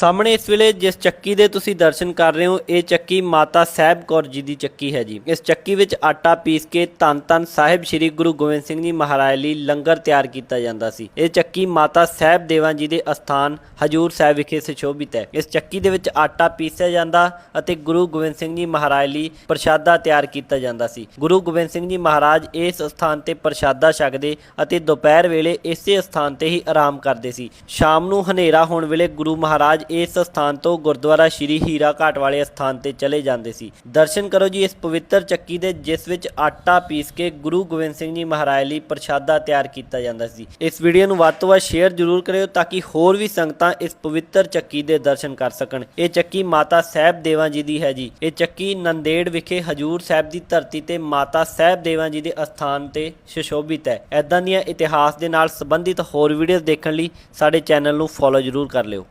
ਸਾਹਮਣੇ ਇਸ ਵੇਲੇ ਜਿਸ ਚੱਕੀ ਦੇ ਤੁਸੀਂ ਦਰਸ਼ਨ ਕਰ ਰਹੇ ਹੋ, ਇਹ ਚੱਕੀ ਮਾਤਾ ਸਾਹਿਬ ਕੌਰ ਜੀ ਦੀ ਚੱਕੀ ਹੈ ਜੀ। ਇਸ ਚੱਕੀ ਵਿੱਚ ਆਟਾ ਪੀਸ ਕੇ ਧੰਨ ਧੰਨ ਸਾਹਿਬ ਸ੍ਰੀ ਗੁਰੂ ਗੋਬਿੰਦ ਸਿੰਘ ਜੀ ਮਹਾਰਾਜ ਲਈ ਲੰਗਰ ਤਿਆਰ ਕੀਤਾ ਜਾਂਦਾ ਸੀ। ਇਹ ਚੱਕੀ ਮਾਤਾ ਸਾਹਿਬ ਦੇਵਾਂ ਜੀ ਦੇ ਅਸਥਾਨ ਹਜੂਰ ਸਾਹਿਬ ਵਿਖੇ ਸੁਸ਼ੋਭਿਤ ਹੈ। ਇਸ ਚੱਕੀ ਦੇ ਵਿੱਚ ਆਟਾ ਪੀਸਿਆ ਜਾਂਦਾ ਅਤੇ ਗੁਰੂ ਗੋਬਿੰਦ ਸਿੰਘ ਜੀ ਮਹਾਰਾਜ ਲਈ ਪ੍ਰਸ਼ਾਦਾ ਤਿਆਰ ਕੀਤਾ ਜਾਂਦਾ ਸੀ। ਗੁਰੂ ਗੋਬਿੰਦ ਸਿੰਘ ਜੀ ਮਹਾਰਾਜ ਇਸ ਸਥਾਨ ਤੇ ਪ੍ਰਸ਼ਾਦਾ ਛਕਦੇ ਅਤੇ ਦੁਪਹਿਰ ਵੇਲੇ ਇਸੇ ਸਥਾਨ ਤੇ ਹੀ ਆਰਾਮ ਕਰਦੇ ਸੀ। ਸ਼ਾਮ ਨੂੰ ਹਨੇਰਾ ਹੋਣ ਵੇਲੇ ਗੁਰੂ ਮਹਾਰਾਜ ਇਸ ਸਥਾਨ ਤੋਂ ਗੁਰਦੁਆਰਾ ਸ਼੍ਰੀ ਹੀਰਾ ਘਾਟ ਵਾਲੇ ਸਥਾਨ ਤੇ ਚਲੇ ਜਾਂਦੇ ਸੀ। ਦਰਸ਼ਨ ਕਰੋ ਜੀ ਇਸ ਪਵਿੱਤਰ ਚੱਕੀ ਦੇ, ਜਿਸ ਵਿੱਚ ਆਟਾ ਪੀਸ ਕੇ ਗੁਰੂ ਗੋਬਿੰਦ ਸਿੰਘ ਜੀ ਮਹਾਰਾਜ ਲਈ ਪ੍ਰਸ਼ਾਦਾ ਤਿਆਰ ਕੀਤਾ ਜਾਂਦਾ ਸੀ। ਇਸ ਵੀਡੀਓ ਨੂੰ ਵੱਧ ਤੋਂ ਵੱਧ ਸ਼ੇਅਰ ਜ਼ਰੂਰ ਕਰਿਓ ਤਾਂ ਕਿ ਹੋਰ ਵੀ ਸੰਗਤਾਂ ਇਸ ਪਵਿੱਤਰ ਚੱਕੀ ਦੇ ਦਰਸ਼ਨ ਕਰ ਸਕਣ। ਇਹ ਚੱਕੀ ਮਾਤਾ ਸਾਹਿਬ ਦੇਵਾਂ ਜੀ ਦੀ ਹੈ ਜੀ। ਇਹ ਚੱਕੀ ਨੰਦੇੜ ਵਿਖੇ ਹਜੂਰ ਸਾਹਿਬ ਦੀ ਧਰਤੀ ਤੇ ਮਾਤਾ ਸਾਹਿਬ ਦੇਵਾਂ ਜੀ ਦੇ ਅਸਥਾਨ ਤੇ ਸੁਸ਼ੋਭਿਤ ਹੈ। ਐਦਾਂ ਦੀਆਂ ਇਤਿਹਾਸ ਦੇ ਨਾਲ ਸੰਬੰਧਿਤ ਹੋਰ ਵੀਡੀਓਜ਼ ਦੇਖਣ ਲਈ ਸਾਡੇ ਚੈਨਲ ਨੂੰ ਫੋਲੋ ਜ਼ਰੂਰ ਕਰ ਲਿਓ।